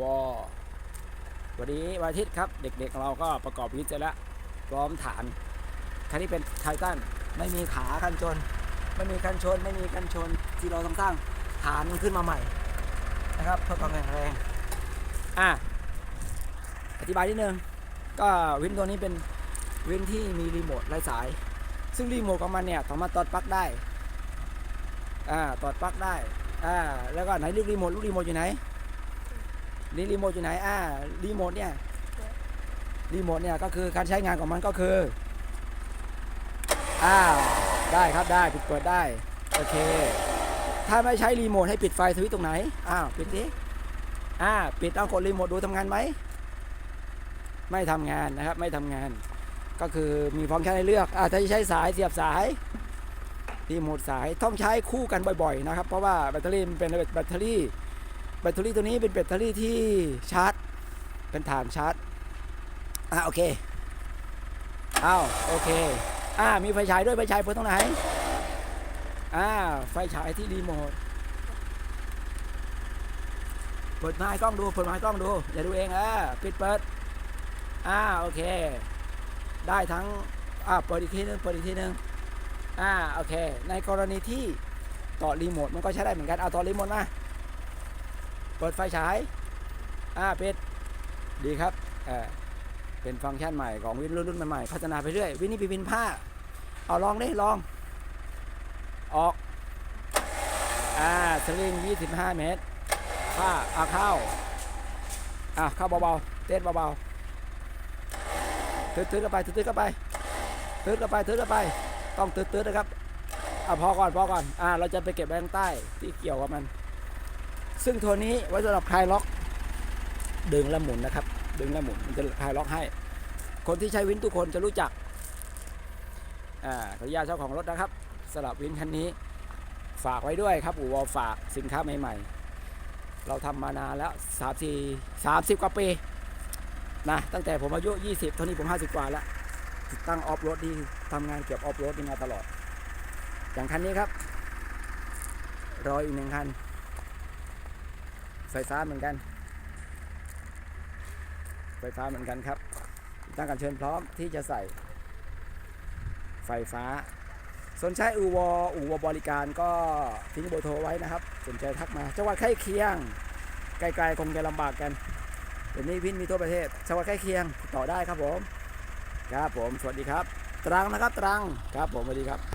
วอวันนี้วันอาทิตย์ครับ เด็กๆเราก็ประกอบวิทย์เสร็จแล้วพร้อมฐาน คันนี้เป็นไททันไม่มีขากันชน ไม่มีกันชน ไม่มีกันชนที่เราต้องสร้างฐานมันขึ้นมาใหม่นะครับเพื่อความแข็งแรงอะอธิบายนิดนึงก็วินตัวนี้เป็นวินที่มีรีโมทไร้สาย ซึ่งรีโมทของมันเนี่ยสามารถตอดปลั๊กได้อ่าตอดปลั๊กได้อ่าแล้วก็ไหนลูกรีโมทลูกรีโมทอยู่ไหน นี่รีโมทอยู่ไหนอ่ารีโมทเนี่ยรีโมทเนี่ยก็คือการใช้งานของมันก็คืออ่าได้ครับได้ปิดเปิดได้โอเค ถ้าไม่ใช้รีโมทให้ปิดไฟสวิตช์ตรงไหนอ้าวปิดดิอ่าปิดเอากดรีโมทดูทำงานไหมไม่ทำงานนะครับไม่ทำงาน ก็คือมีฟังก์ชันให้เลือกอ่าถ้าจะใช้สายเสียบสายรีโมทสายต้องใช้คู่กันบ่อยๆนะครับ เพราะว่าแบตเตอรี่มันเป็นแบตเตอรี่ แบตเตอรี่ตัวนี้เป็นแบตเตอรี่ที่ชาร์จ เป็นฐานชาร์จ อะโอเค อ้าวโอเค อ่ามีไฟฉายด้วยไฟฉายเปิดตรงไหน อ่าไฟฉายที่รีโมทเปิดไม้กล้องดูเปิดไม้กล้องดู อย่าดูเองอ่าปิดเปิด อ่าโอเค ได้ทั้ง อ่าเปิดอีกทีนึงเปิดอีกทีนึงอ่าโอเค ในกรณีที่ต่อรีโมทมันก็ใช้ได้เหมือนกัน เอาต่อรีโมทมา ปิดไฟฉาย อ่าปิดดีครับเออเป็นฟังก์ชันใหม่ของวินรุ่นรุ่นใหม่ๆพัฒนาไปเรื่อย วินนี่เป็นวินผ้า เอาลองดิลอง ออก อ่าสลิง 25 เมตร ผ้าเอาเข้า อะเข้าเบาๆ เต้นเบาๆตืดๆเข้าไปตืดๆเข้าไปตืดเข้าไปตืดเข้าไป ต้องตืดๆนะครับ อะพอก่อนพอก่อน อ่าเราจะไปเก็บแบงใต้ที่เกี่ยวกับมัน ซึ่งตัวนี้ไว้สำหรับคลายล็อกดึงและหมุนนะครับ ดึงและหมุนมันจะคลายล็อกให้ คนที่ใช้วินทุกคนจะรู้จักอ่าขออนุญาตเจ้าของรถนะครับสำหรับวินคันนี้ฝากไว้ด้วยครับอู่วอลฝากสินค้าใหม่ๆ เราทำมานานแล้วสามสี่สามสิบกว่าปีนะตั้งแต่ผมอายุ 20เท่านี้ผม 50 กว่าแล้วติดตั้งออฟโรดดีทำงานเกี่ยวกับออฟโรดมาตลอด อย่างคันนี้ครับรออีกหนึ่งคัน ไฟฟ้าเหมือนกัน ไฟฟ้าเหมือนกันครับตั้งการเชิญพร้อมที่จะใส่ ไฟฟ้า สนใจอูวออูวอบริการก็ทิ้งเบอร์โทรไว้นะครับ สนใจทักมาจังหวัดใกล้เคียงไกลๆคงจะลำบากกันเดี๋ยวนี้วินมีทั่วประเทศจังหวัดใกล้เคียงต่อได้ครับผม ครับผม สวัสดีครับ ตรังนะครับตรังครับผมสวัสดีครับ